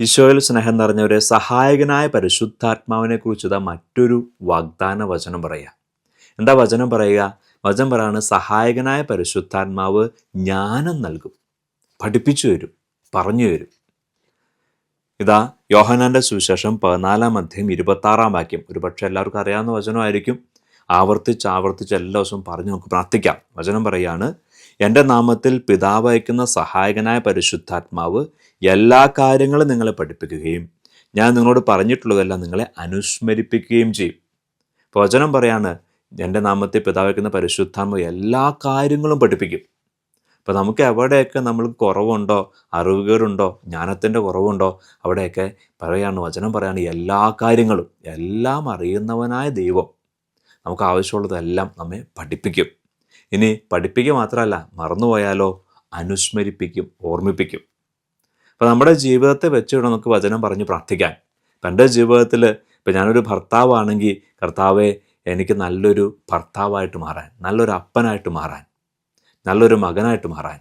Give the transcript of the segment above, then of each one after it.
ഈശോയിൽ സ്നേഹം നിറഞ്ഞവരെ സഹായകനായ പരിശുദ്ധാത്മാവിനെ കുറിച്ച് ഇതാ മറ്റൊരു വാഗ്ദാന വചനം പറയുക. എന്താ വചനം പറയുക? വചനം പറയാണ് സഹായകനായ പരിശുദ്ധാത്മാവ് ജ്ഞാനം നൽകും പഠിപ്പിച്ചു തരും പറഞ്ഞു തരും. ഇതാ യോഹനാന്റെ സുവിശേഷം പതിനാലാം അധ്യയം ഇരുപത്താറാം വാക്യം. ഒരുപക്ഷെ എല്ലാവർക്കും അറിയാവുന്ന വചനമായിരിക്കും. ആവർത്തിച്ച് ആവർത്തിച്ച് എല്ലാ ദിവസവും പറഞ്ഞ് നമുക്ക് പ്രാർത്ഥിക്കാം. വചനം പറയാണ് എന്റെ നാമത്തിൽ പിതാവ് അയക്കുന്ന സഹായകനായ പരിശുദ്ധാത്മാവ് എല്ലാ കാര്യങ്ങളും നിങ്ങളെ പഠിപ്പിക്കുകയും ഞാൻ നിങ്ങളോട് പറഞ്ഞിട്ടുള്ളതെല്ലാം നിങ്ങളെ അനുസ്മരിപ്പിക്കുകയും ചെയ്യും. വചനം പറയാണ് എന്റെ നാമത്തിൽ പിതാവ് അയക്കുന്ന പരിശുദ്ധാത്മാവ് എല്ലാ കാര്യങ്ങളും പഠിപ്പിക്കും. അപ്പോൾ നമുക്ക് എവിടെയൊക്കെ നമ്മൾ കുറവുണ്ടോ അറിവുകേടുണ്ടോ ജ്ഞാനത്തിന്റെ കുറവുണ്ടോ അവിടെയൊക്കെ പറയാണ് വചനം പറയാണ് എല്ലാ കാര്യങ്ങളും എല്ലാം അറിയുന്നവനായ ദൈവം. നമുക്ക് ആവശ്യമുള്ളതെല്ലാം നമ്മെ പഠിപ്പിക്കും. ഇനി പഠിപ്പിക്കുക മാത്രമല്ല മറന്നുപോയാലോ അനുസ്മരിപ്പിക്കും ഓർമ്മിപ്പിക്കും. അപ്പോൾ നമ്മുടെ ജീവിതത്തെ വെച്ചുകൊണ്ട് നമുക്ക് വചനം പറഞ്ഞ് പ്രാർത്ഥിക്കാൻ. എന്റെ ജീവിതത്തിൽ ഇപ്പം ഞാനൊരു ഭർത്താവാണെങ്കിൽ കർത്താവെ എനിക്ക് നല്ലൊരു ഭർത്താവായിട്ട് മാറാൻ നല്ലൊരു അപ്പനായിട്ട് മാറാൻ നല്ലൊരു മകനായിട്ട് മാറാൻ.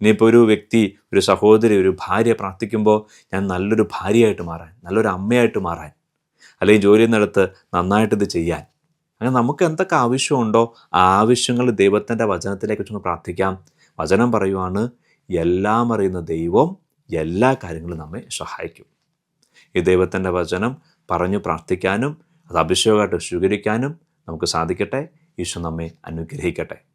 ഇനിയിപ്പോൾ ഒരു വ്യക്തി ഒരു സഹോദരി ഒരു ഭാര്യ പ്രാർത്ഥിക്കുമ്പോൾ ഞാൻ നല്ലൊരു ഭാര്യയായിട്ട് മാറാൻ നല്ലൊരു അമ്മയായിട്ട് മാറാൻ. അല്ലെങ്കിൽ ജോലി ചെയ്യുന്നിടത്ത് നന്നായിട്ടിത് ചെയ്യാൻ. അങ്ങനെ നമുക്ക് എന്തൊക്കെ ആവശ്യമുണ്ടോ ആ ആവശ്യങ്ങൾ ദൈവത്തിന്റെ വചനത്തിലേക്ക് വെച്ചൊന്ന് പ്രാർത്ഥിക്കാം. വചനം പറയുവാണ് എല്ലാം അറിയുന്ന ദൈവം എല്ലാ കാര്യങ്ങളും നമ്മെ സഹായിക്കും. ഈ ദൈവത്തിന്റെ വചനം പറഞ്ഞു പ്രാർത്ഥിക്കാനും അത് അഭിഷേകമായിട്ട് സ്വീകരിക്കാനും നമുക്ക് സാധിക്കട്ടെ. ഈശോ നമ്മെ അനുഗ്രഹിക്കട്ടെ.